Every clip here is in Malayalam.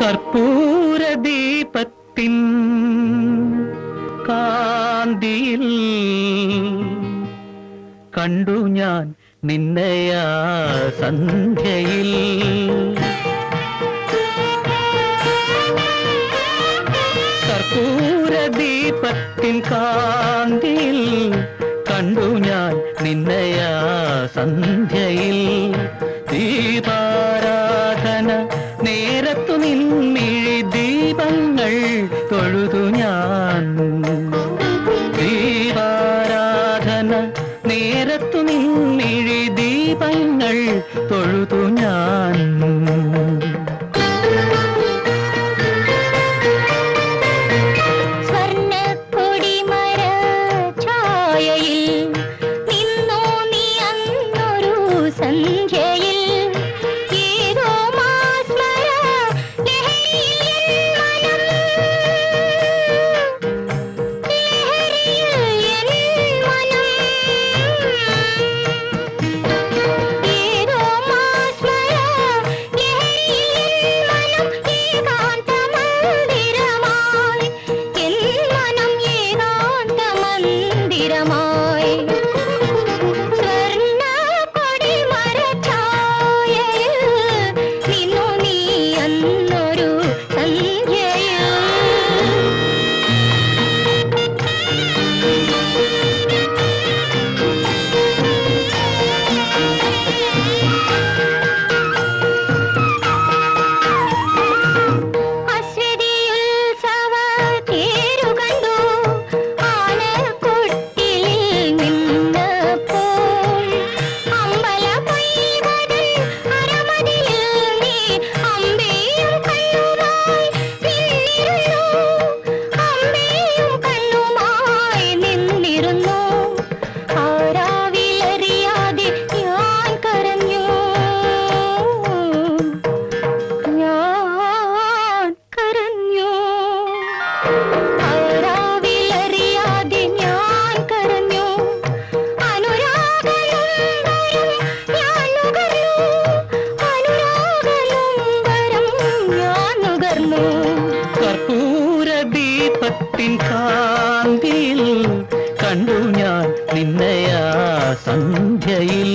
കർപ്പൂര ദീപത്തിൻ കാന്തിയിൽ കണ്ടു ഞാൻ നിന്നയാ സന്ധ്യയിൽ. കർപ്പൂര ദീപത്തിൻ കാന്തിയിൽ കണ്ടു ഞാൻ നിന്നയാ സന്ധ്യയിൽ ദീപങ്ങൾ തൊഴുതു ഞാൻ. സ്വർണ കൊടിമര ഛായയിൽ ദീപത്തിൻ കാന്തിയിൽ കണ്ടു ഞാൻ നിന്നയാ സന്ധ്യയിൽ.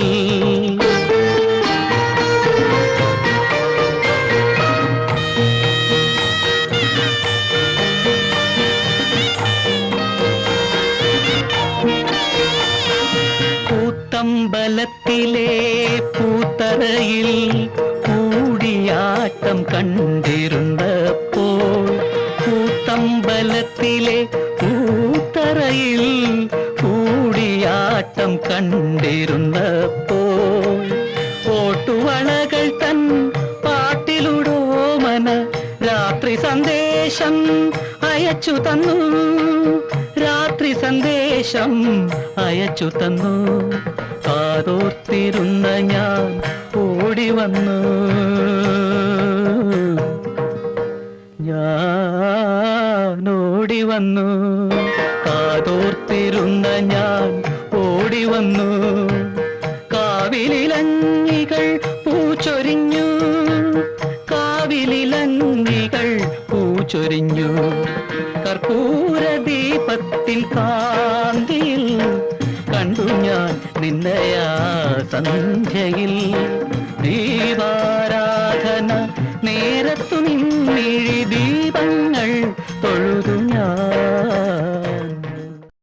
കൂത്തമ്പലത്തിലെ പൂത്തറയിൽ കൂടിയാട്ടം കണ്ടിരുന്നപ്പോൾ പൂത്തമ്പലത്തിലെ പൂത്തറയിൽ കൂടിയാട്ടം കണ്ടിരുന്നപ്പോൾ ഓട്ടുവളകൾ തൻ പാട്ടിലുടോമന രാത്രി സന്ദേശം അയച്ചു തന്നു. രാത്രി സന്ദേശം അയച്ചു തന്നു. കാതോർത്തിരുന്ന ഞാൻ ഓടി വന്നു. ഞാൻ ഓടി വന്നു. കാതോർത്തിരുന്ന ഞാൻ ഓടി വന്നു. കാവിലിലങ്ങികൾ പൂച്ചൊരിഞ്ഞു. കാവിലിലങ്ങികൾ പൂച്ചൊരിഞ്ഞു. കർപ്പൂര ദീപത്തിൻ കാന്തിയിൽ കണ്ടു ഞാൻ നിന്നയാ സന്ധ്യയിൽ ദീപാരാധന നേരത്തു തൊഴുതു